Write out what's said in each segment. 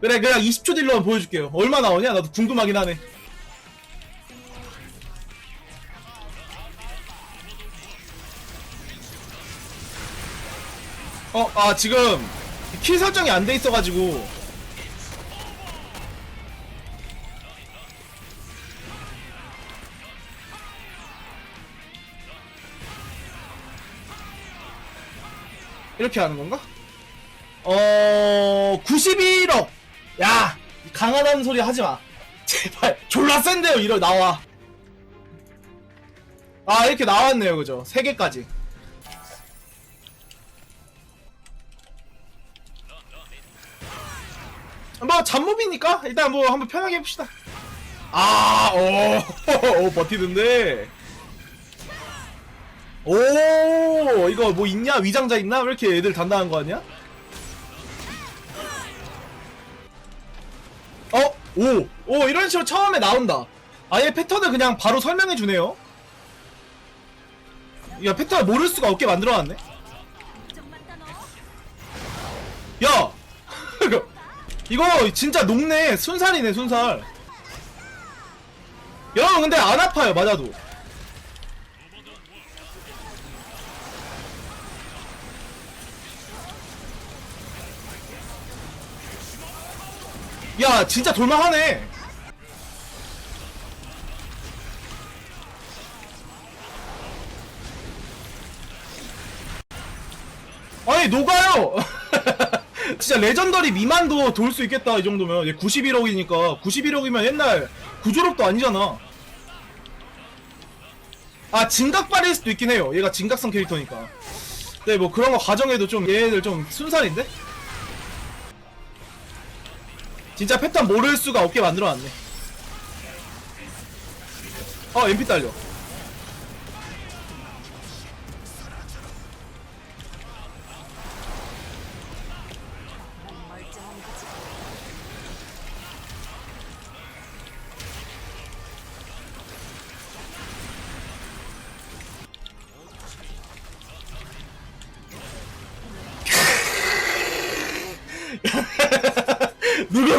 그래 그냥 20초 딜로만 보여줄게요. 얼마 나오냐? 나도 궁금하긴 하네. 어 아 지금 키 설정이 안 돼 있어가지고. 이렇게 하는 건가? 어 91억 야 강하다는 소리 하지 마. 제발. 졸라 센데요 이러 나와. 아 이렇게 나왔네요 그죠? 3개까지. 뭐 잡몹이니까? 일단 뭐 한번 편하게 해봅시다. 아 오 오, 버티는데. 오 이거 뭐 있냐? 위장자 있나? 왜 이렇게 애들 단단한 거 아니야? 오! 오 이런 식으로 처음에 나온다. 아예 패턴을 그냥 바로 설명해 주네요. 야 패턴을 모를 수가 없게 만들어놨네. 야! 이거 진짜 녹네. 순살이네 순살. 여러분 근데 안 아파요 맞아도 야 진짜 돌만하네. 아니 녹아요. 진짜 레전더리 미만도 돌 수 있겠다 이 정도면. 얘 91억이니까. 91억이면 옛날 구조력도 아니잖아. 아 진각발일 수도 있긴 해요. 얘가 진각성 캐릭터니까. 네뭐 그런 거 가정해도 좀 얘들 좀 순살인데? 진짜 패턴 모를 수가 없게 만들어놨네. 어, MP 딸려.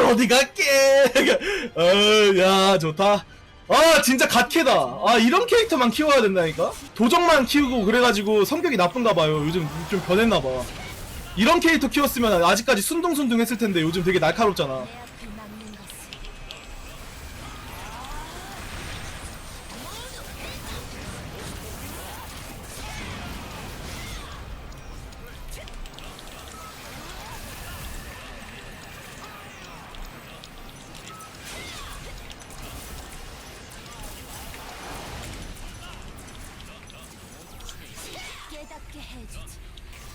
어디 갈게? 어, 야, 좋다. 아, 진짜 갓캐다. 아, 이런 캐릭터만 키워야 된다니까? 도적만 키우고 그래가지고 성격이 나쁜가 봐요. 요즘 좀 변했나 봐. 이런 캐릭터 키웠으면 아직까지 순둥순둥 했을 텐데 요즘 되게 날카롭잖아.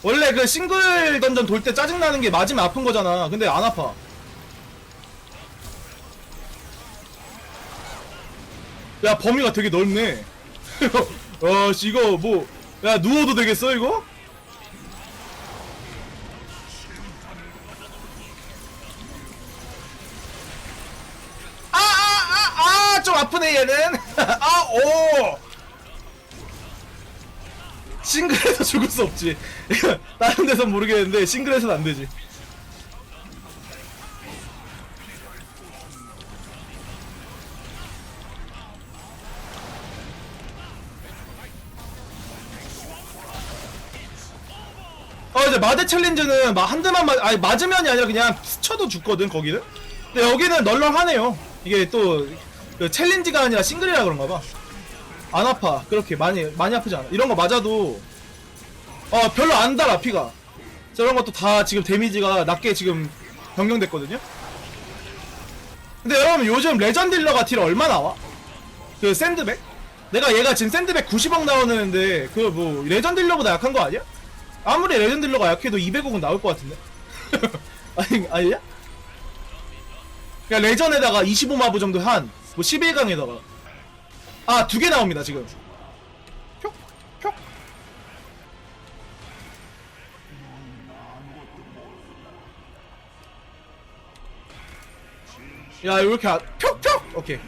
원래 그 싱글 던전 돌 때 짜증나는 게 맞으면 아픈 거잖아. 근데 안 아파. 야, 범위가 되게 넓네. 어, 씨, 이거 뭐, 야, 누워도 되겠어, 이거? 아, 아, 아, 아, 좀 아프네, 얘는. 아, 오! 싱글에서 죽을 수 없지. 다른 데선 모르겠는데 싱글에서는 안 되지. 어 이제 마대 챌린저는 막 한 대만 맞 아니 맞으면이 아니라 그냥 스쳐도 죽거든 거기는. 근데 여기는 널널하네요. 이게 또그 챌린지가 아니라 싱글이라 그런가 봐. 안 아파. 그렇게 많이 많이 아프지 않아. 이런 거 맞아도 어 별로 안 달아 피가. 저런 것도 다 지금 데미지가 낮게 지금 변경됐거든요. 근데 여러분 요즘 레전드 딜러가 딜 얼마 나와? 그 샌드백? 내가 얘가 지금 샌드백 90억 나오는데 그 뭐 레전드 딜러보다 약한 거 아니야? 아무리 레전드 딜러가 약해도 200억은 나올 것 같은데. 아니 아니야? 그냥 레전에다가 25마부 정도 한뭐 11강에다가 아, 두 개 나옵니다, 지금. 표? 표? 야, 이렇게, 아, 표, 표! 오케이.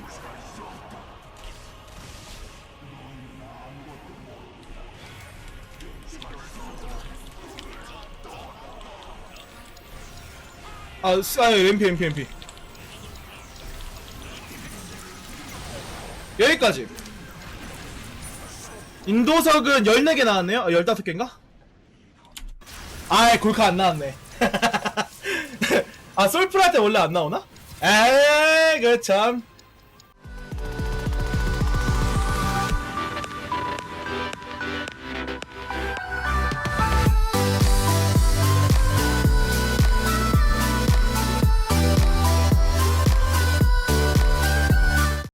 아, 스- 아, MP, MP, MP. 여기까지. 인도석은 14개 나왔네요? 아, 15개인가? 아이, 골카 안 나왔네. 아, 솔플 할 때 원래 안 나오나? 에이, 그 참.